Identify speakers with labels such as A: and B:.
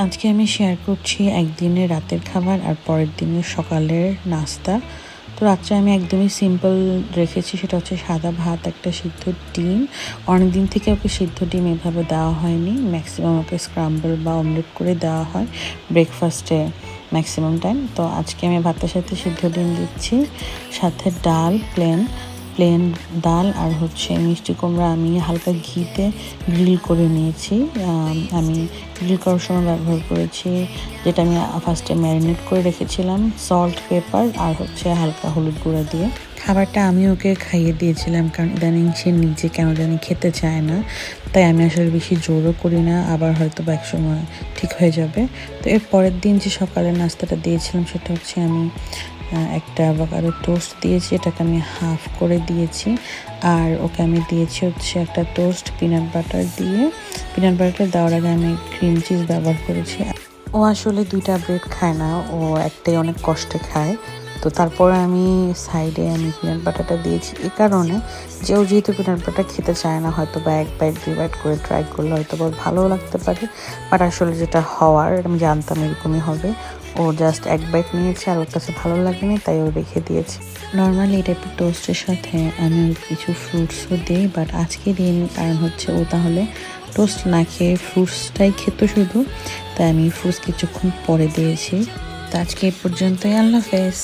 A: আজকে আমি শেয়ার করছি একদিনের রাতের খাবার আর পরের দিনের সকালের নাস্তা। তো রাত্রে আমি একদমই সিম্পল রেখেছি, সেটা হচ্ছে সাদা ভাত, একটা সিদ্ধ ডিম। অনেক দিন থেকে ওকে সিদ্ধ ডিম এভাবে দেওয়া হয়নি ম্যাক্সিমাম ওকে স্ক্রাম্বল বা অমলেট করে দেওয়া হয় ব্রেকফাস্টে ম্যাক্সিমাম টাইম তো আজকে আমি ভাতের সাথে সিদ্ধ ডিম দিচ্ছি, সাথে ডাল প্লেন প্লেন ডাল আর হচ্ছে মিষ্টি কুমড়া আমি হালকা ঘিতে গ্রিল করে নিয়েছি। আমি গ্রিল করার সময় ব্যবহার করেছি, যেটা আমি ফার্স্টে ম্যারিনেট করে রেখেছিলাম সল্ট পেপার আর হচ্ছে হালকা হলুদ গুঁড়া দিয়ে। খাবারটা আমি ওকে খাইয়ে দিয়েছিলাম, কারণ ইদানিং সে নিজে কেন জানি খেতে চায় না। তাই আমি আসলে বেশি জোরও করি না, আবার হয়তো বা এক সময় ঠিক হয়ে যাবে। তো এর পরের দিন যে সকালের নাস্তাটা দিয়েছিলাম, সেটা হচ্ছে আমি একটা অ্যাভোকাডো টোস্ট দিয়েছি, এটাকে আমি হাফ করে দিয়েছি। আর ওকে আমি দিয়েছি হচ্ছে একটা টোস্ট পিনাট বাটার দিয়ে। পিনাট বাটার দেওয়ার আগে আমি ক্রিম চিজ ব্যবহার করেছি। ও আসলে দুইটা ব্রেড খায় না, ও একটাই অনেক কষ্টে খায়। তো তারপরে আমি সাইডে আমি পিনাট বাটারটা দিয়েছি। এ কারণে যে ও যেহেতু পিনাট বাটার খেতে চায় না, হয়তো বা এক বাইট দুই বাইট করে ট্রাই করলে হয়তো বা ভালোও লাগতে পারে। বাট আসলে যেটা হওয়ার আমি জানতাম এরকমই হবে। ও জাস্ট এক বাইট নিয়েছে আর ওর কাছে ভালো লাগেনি, তাই ও রেখে দিয়েছে। নর্মালি এই টাইপের টোস্টের সাথে আমি কিছু ফ্রুটসও দিই বাট আজকে দিইনি কারণ হচ্ছে ও তাহলে টোস্ট না খেয়ে ফ্রুটসটাই খেত শুধু। তাই আমি ফ্রুটস কিছুক্ষণ পরে দিয়েছি। তো আজকে এই পর্যন্তই, আল্লাহ হাফেজ।